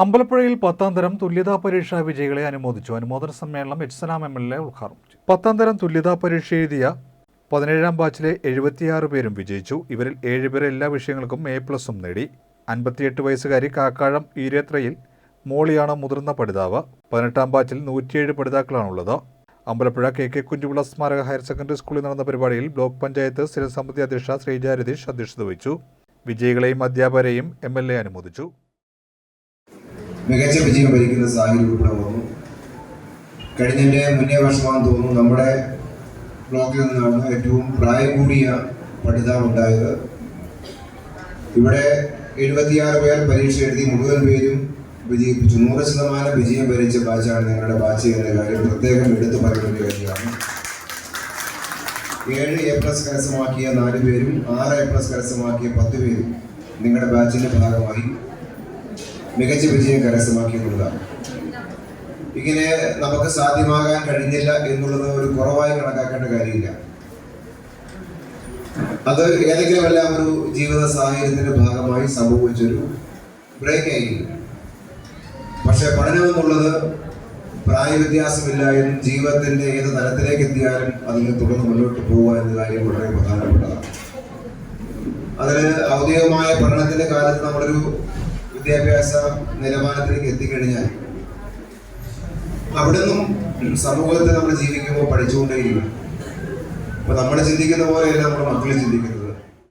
അമ്പലപ്പുഴയിൽ പത്താം തരം തുല്യതാ പരീക്ഷാ വിജയികളെ അനുമോദിച്ചു. അനുമോദന സമ്മേളനം H Salam M L A ഉദ്ഘാടനം പത്താം തരം തുല്യതാ പരീക്ഷ എഴുതിയ പതിനേഴാം ബാച്ചിലെ എഴുപത്തിയാറ് പേരും വിജയിച്ചു. ഇവരിൽ ഏഴുപേർ എല്ലാ വിഷയങ്ങൾക്കും എ പ്ലസും നേടി. അൻപത്തിയെട്ട് വയസ്സുകാരി കാക്കാഴം ഈരേത്രയിൽ മോളിയാണ് മുതിർന്ന പഠിതാവ്? പതിനെട്ടാം ബാച്ചിൽ നൂറ്റിയേഴ് പഠിതാക്കളാണുള്ളത്. അമ്പലപ്പുഴ കെ കെ കുഞ്ഞുപിള്ള സ്മാരക ഹയർ സെക്കൻഡറി സ്കൂളിൽ നടന്ന പരിപാടിയിൽ ബ്ലോക്ക് പഞ്ചായത്ത് സ്ഥിരസമിതി അധ്യക്ഷ ശ്രീജ രതീഷ് അധ്യക്ഷത വഹിച്ചു. വിജയികളെയും അധ്യാപകരെയും എം എൽ എ അനുമോദിച്ചു. മികച്ച വിജയം ഭരിക്കുന്ന സാഹചര്യം ഇവിടെ വന്നു. കഴിഞ്ഞതിന്റെ മുന്നേ വർഷമാണെന്ന് തോന്നുന്നു നമ്മുടെ ബ്ലോക്കിൽ നിന്നാണ് ഏറ്റവും പ്രായം കൂടിയ പഠിതാവ് ഉണ്ടായത്. ഇവിടെ എഴുപത്തിയാറ് പേർ പരീക്ഷ എഴുതി മുഴുവൻ പേരും വിജയിപ്പിച്ചു. നൂറ് ശതമാനം വിജയം ഭരിച്ച ബാച്ചാണ് നിങ്ങളുടെ ബാച്ച് എന്ന കാര്യം പ്രത്യേകം എടുത്തു പറയേണ്ട കാര്യമാണ്. ഏഴ് എ പ്ലസ് കരസ്ഥമാക്കിയ നാല് പേരും ആറ് എ പ്ലസ് കരസ്ഥമാക്കിയ പത്ത് പേരും നിങ്ങളുടെ ബാച്ചിന്റെ ഭാഗമായി. മികച്ച വിജയം കരസ്ഥമാക്കിയിട്ടുള്ളതാണ് ഇങ്ങനെ നമുക്ക് സാധ്യമാകാൻ കഴിഞ്ഞില്ല എന്നുള്ളത് ഒരു കുറവായി കണക്കാക്കേണ്ട കാര്യമില്ല. അത് ഏതെങ്കിലും എല്ലാം ഒരു ജീവിത സാഹചര്യത്തിന്റെ ഭാഗമായി സംഭവിച്ചൊരു ബ്രേക്ക് ആയിരിക്കും. പക്ഷെ പഠനം എന്നുള്ളത് പ്രായവ്യത്യാസമില്ലായും ജീവിതത്തിന്റെ ഏത് തലത്തിലേക്ക് എത്തിയാലും അതിന് തുടർന്ന് മുന്നോട്ട് പോവുക എന്ന കാര്യം വളരെ പ്രധാനപ്പെട്ടതാണ്. അതിന് ഔദ്യോഗികമായ പഠനത്തിന്റെ കാലത്ത് നമ്മളൊരു വിദ്യാഭ്യാസ നിലവാരത്തിലേക്ക് എത്തിക്കഴിഞ്ഞാൽ അവിടെ നിന്നും സമൂഹത്തിൽ നമ്മൾ ജീവിക്കുമ്പോൾ പഠിച്ചുകൊണ്ടേയിരിക്കും അപ്പൊ നമ്മൾ ചിന്തിക്കുന്ന പോലെയല്ല നമ്മുടെ മക്കൾ ചിന്തിക്കുന്നത്.